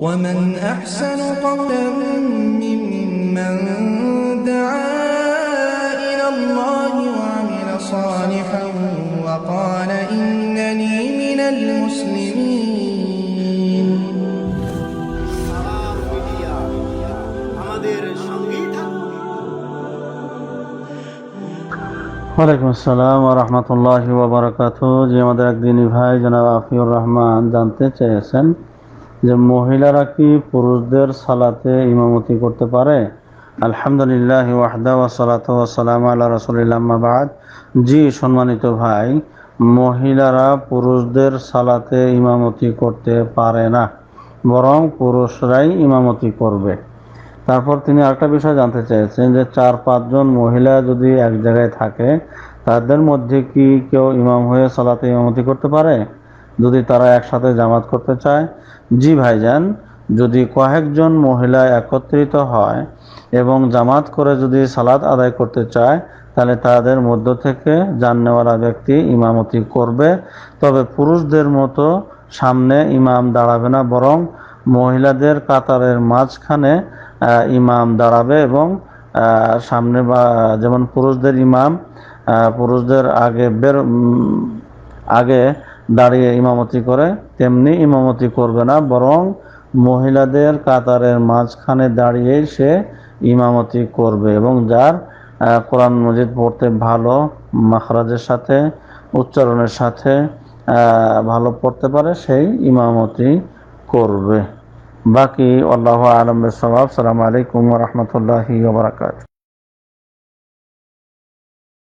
ومن أحسن قولا ممن دعا إلى الله وعمل صالحا وقال إنني من المسلمين সালাম মিডিয়া আমাদের সঙ্গেই থাকুন ওয়ালাইকুম আসসালাম রহমতুল্লাহ ওবরাকাত যে আমাদের একদিনই ভাই জনাব আফিউর রহমান জানতে চেয়েছেন যে মহিলারা কি পুরুষদের সালাতে ইমামতি করতে পারে? আলহামদুলিল্লাহ ওয়াহদা ওয়াসালাত ওয়াসালাম আল্লাহ রসুলিল্লাহ বাদ। জি, সম্মানিত ভাই, মহিলারা পুরুষদের সালাতে ইমামতি করতে পারে না, বরং পুরুষরাই ইমামতি করবে। তারপর তিনি আরেকটা বিষয় জানতে চেয়েছেন যে চার পাঁচজন মহিলা যদি এক জায়গায় থাকে, তাদের মধ্যে কি কেউ ইমাম হয়ে সালাতে ইমামতি করতে পারে? যদি তারা একসাথে জামাত করতে চায়। জি ভাইজান, যদি কয়েকজন মহিলা একত্রিত হয় এবং জামাত করে যদি সালাত আদায় করতে চায়, তাহলে তাদের মধ্য থেকে জাননেওয়ালা ব্যক্তি ইমামতি করবে। তবে পুরুষদের মতো সামনে ইমাম দাঁড়াবে না, বরং মহিলাদের কাতারের মাঝখানে ইমাম দাঁড়াবে এবং সামনে বা, যেমন পুরুষদের ইমাম পুরুষদের আগে বের আগে দাঁড়িয়ে ইমামতি করে, তেমনি ইমামতি করবে না, বরং মহিলাদের কাতারের মাঝখানে দাঁড়িয়ে সে ইমামতি করবে এবং যার কোরআন মজিদ পড়তে ভালো মাখরাজের সাথে, উচ্চারণের সাথে ভালো পড়তে পারে, সেই ইমামতি করবে। বাকি, আল্লাহ আলম সালাম আলাইকুম রহমতুল্লাহি বারাকাত